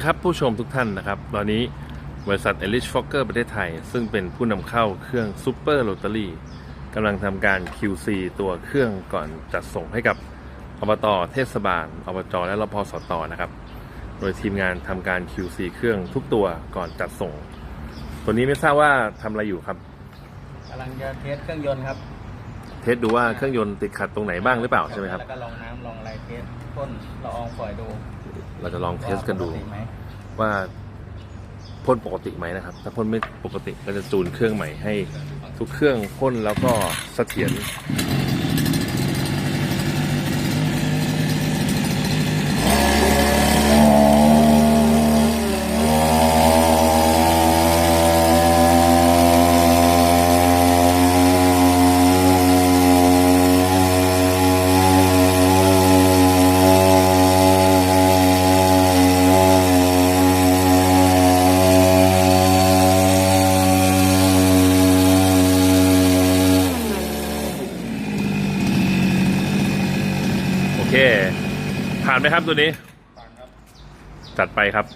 ดีครับผู้ชมทุกท่านนะครับ ตอนนี้บริษัท e l i s h Fokker ประเทศไทย ซึ่งเป็นผู้นำเข้าเครื่อง Super Rotary กำลังทำการ QC ตัวเครื่องก่อนจัดส่งให้กับอบตเทศบาลอบจและรพสตนะครับ โดยทีมงานทำการ QC เครื่องทุกตัวก่อนจัดส่ง ตัวนี้ไม่ทราบว่าทำอะไรอยู่ครับกำลังจะเทสเครื่องยนต์ครับ เทสดูว่าเครื่องยนต์ติดขัดตรงไหนบ้างหรือเปล่าใช่ไหมครับ แล้วก็ลองน้ำลองอะไรเทสพ่นละอองฝอยดู เราจะลองเทสกันดูว่าปติไหมว่าพ่นปกติไหมนะครับ ถ้าพ่นไม่ปกติก็จะจูนเครื่องใหม่ให้ทุกเครื่องพ่นแล้วก็เสถียรโอ เค ผ่านไหมครับตัวนี้จัดไปครับ